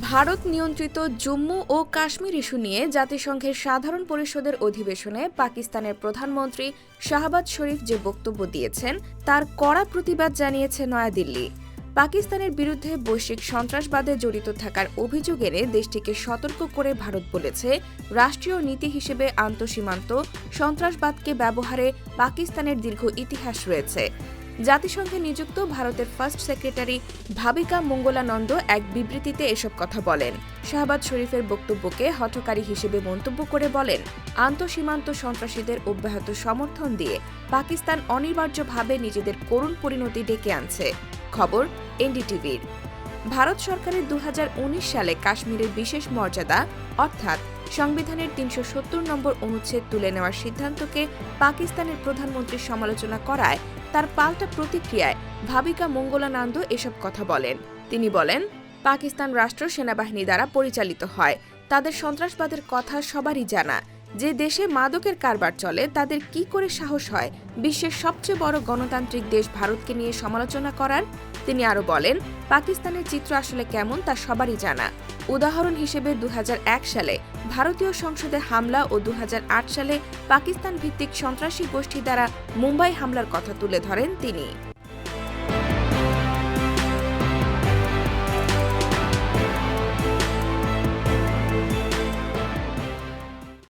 ভারত নিয়ন্ত্রিত জম্মু ও কাশ্মীর ইস্যু নিয়ে জাতিসংঘের সাধারণ পরিষদের অধিবেশনে পাকিস্তানের প্রধানমন্ত্রী শাহবাজ শরীফ যে বক্তব্য দিয়েছেন, তার কড়া প্রতিবাদ জানিয়েছে নয়াদিল্লি। পাকিস্তানের বিরুদ্ধে বৈশ্বিক সন্ত্রাসবাদে জড়িত থাকার অভিযোগ এনে দেশটিকে সতর্ক করে ভারত বলেছে, রাষ্ট্রীয় নীতি হিসেবে আন্তঃসীমান্ত সন্ত্রাসবাদকে ব্যবহারে পাকিস্তানের দীর্ঘ ইতিহাস রয়েছে। জাতিসংঘে নিযুক্ত ভারতের ফার্স্ট সেক্রেটারি ভাবিকা মঙ্গলানন্দ এক বিবৃতিতে এসব কথা বলেন। শাহবাজ শরীফের বক্তব্যকে হঠকারী হিসেবে মন্তব্য করে বলেন, আন্তঃসীমান্ত সন্ত্রাসীদের অব্যাহত সমর্থন দিয়ে পাকিস্তান অনিবার্যভাবে নিজেদের করুণ পরিণতি ডেকে আনছে। খবর, এনডিটিভির। ভারত সরকারের দু হাজার উনিশ সালে কাশ্মীরের বিশেষ মর্যাদা, অর্থাৎ সংবিধানের তিনশো সত্তর নম্বর অনুচ্ছেদ তুলে নেওয়ার সিদ্ধান্তকে পাকিস্তানের প্রধানমন্ত্রীর সমালোচনা করায় তার পাল্টা প্রতিক্রিয়ায় ভাবিকা মঙ্গলানন্দ এসব কথা বলেন। তিনি বলেন, পাকিস্তান রাষ্ট্র সেনাবাহিনী দ্বারা পরিচালিত হয়। তাদের সন্ত্রাসবাদের কথা সবারই জানা। যে দেশে মাদকের কারবার চলে, তাদের কি করে সাহস হয়? বিশ্বের সবচেয়ে বড় গণতান্ত্রিক দেশ ভারতকে নিয়ে সমালোচনা করার তিনি আরও বলেন, পাকিস্তানের চিত্র আসলে কেমন তা সবারই জানা। উদাহরণ হিসেবে দু হাজার এক সালে ভারতীয় সংসদে হামলা ও দু হাজার আট সালে পাকিস্তান ভিত্তিক সন্ত্রাসী গোষ্ঠী দ্বারা মুম্বাই হামলার কথা তুলে ধরেন তিনি।